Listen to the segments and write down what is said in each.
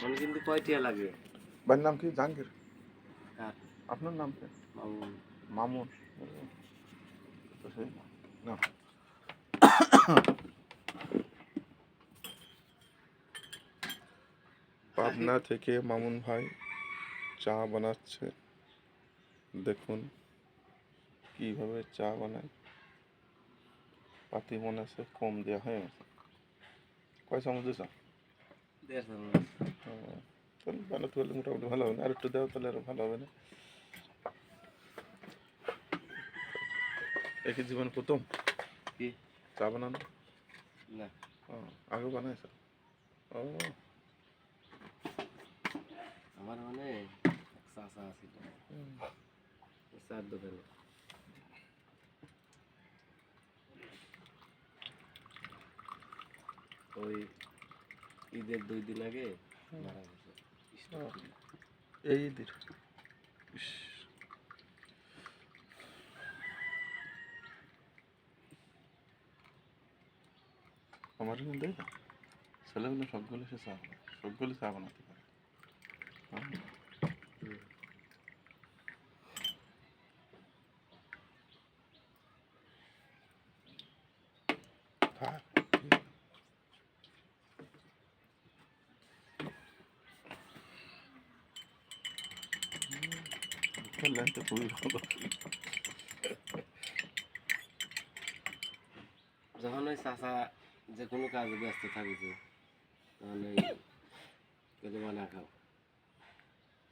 মানে কিন্তু কয়টিয়া লাগে বাড়ির নাম কি? জাহাঙ্গীর? আপনার নাম কি? মামুন। মামুন। না। পাবনা থেকে মামুন ভাই চা বানাচ্ছে। দেখুন কীভাবে চা বানায়। পাতি মনে আছে কম দেওয়া হয়ে কয় চামচ চামচ। তাহলে বানাতে পারলে মোটামুটি ভালো হবে না। আর একটু দেওয়া তাহলে আরও ভালো হবে না। একই জীবন প্রথম? কি? চা বানানো? না। ও, আগে বানাইছ? ও। আমার মানে আছিল হুম। ওই চার দোকানে। ওই ঈদের দুই দিন আগে মারা গেছে। এই ঈদের। আমার দেখ ছেলেগুলো সবগুলো সে চা সবগুলো চা বানাতে পারে। হ্যাঁ। থাক লাইনটা খুবই ভালো যখন ওই চাচা যে কোনো কাজে ব্যস্ত থাকিছে তখন ওই কেঁদে বানা খাও।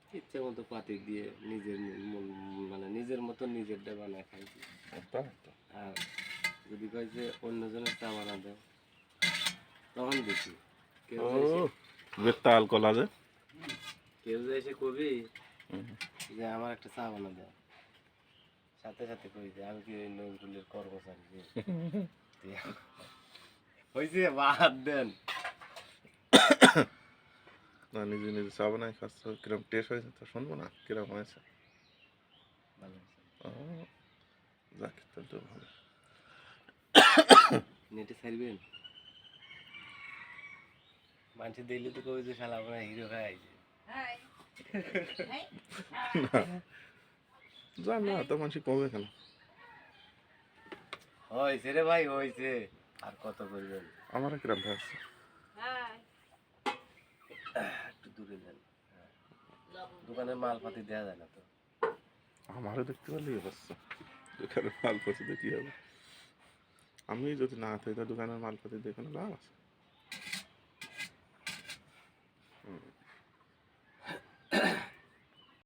ইচ্ছে মতো পাতি দিয়ে নিজের মন- নিজের মতো নিজের ডে বানায় খাইছি আর যদি কয় যে অন্যজনের চা বানা দেও তখন দেখি। কেউ বেতাল কলা যে কেউ যে এসে কবি। যে আমার একটা চা বানা দেয় সাথে সাথে কই যে আমি কি ওই নজরুলের কর্মচারী যে? হয়েছে বাদ দেন। না নিজে নিজে চা বানাই খাচ্ছ কিরম টেস্ট হয়েছে তো শুনব না কিরম হয়েছে? ভালো যাক তাহলে তো ভালো। নেটে ছাড়বেন? মানুষ দেখলে তো কবে যে শালা আপনার হিরো খাই আইছে। না যা না তো মানুষ কমবে কেন? হয়েছে রে ভাই হয়েছে আর কত করবেন? আমার কিরম ভাবছে একটু দূরে যান। দোকানের মালপাতি দেওয়া যায় না তো। আমারও দেখতে পারলেই অবশ্য দোকানের মালপাতি দিয়ে কি হবে? আমি যদি না থাকি তো দোকানের মালপাতি কোনো লাভ আছে?